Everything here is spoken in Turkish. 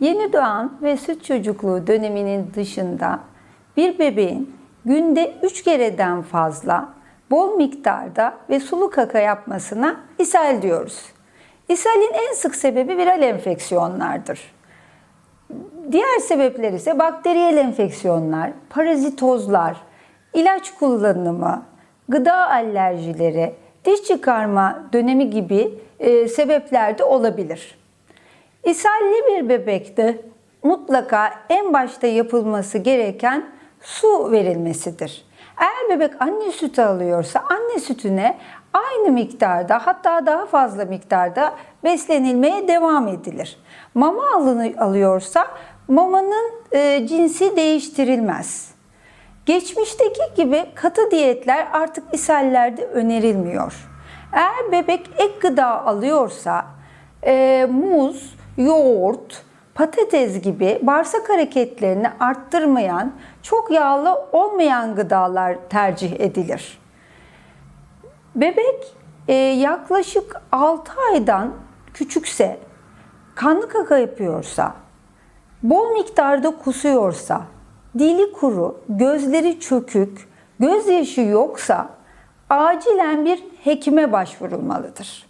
Yeni doğan ve süt çocukluğu döneminin dışında bir bebeğin günde 3 kereden fazla bol miktarda ve sulu kaka yapmasına ishal diyoruz. İshalin en sık sebebi viral enfeksiyonlardır. Diğer sebepler ise bakteriyel enfeksiyonlar, parazitozlar, ilaç kullanımı, gıda alerjileri, diş çıkarma dönemi gibi e, sebepler de olabilir. İshalli bir bebekte mutlaka en başta yapılması gereken su verilmesidir. Eğer bebek anne sütü alıyorsa anne sütüne aynı miktarda hatta daha fazla miktarda beslenilmeye devam edilir. Mama alıyorsa mamanın e, cinsi değiştirilmez. Geçmişteki gibi katı diyetler artık ishallerde önerilmiyor. Eğer bebek ek gıda alıyorsa e, muz, yoğurt, patates gibi bağırsak hareketlerini arttırmayan, çok yağlı olmayan gıdalar tercih edilir. Bebek e, yaklaşık 6 aydan küçükse, kanlı kaka yapıyorsa, bol miktarda kusuyorsa, dili kuru, gözleri çökük, gözyaşı yoksa acilen bir hekime başvurulmalıdır.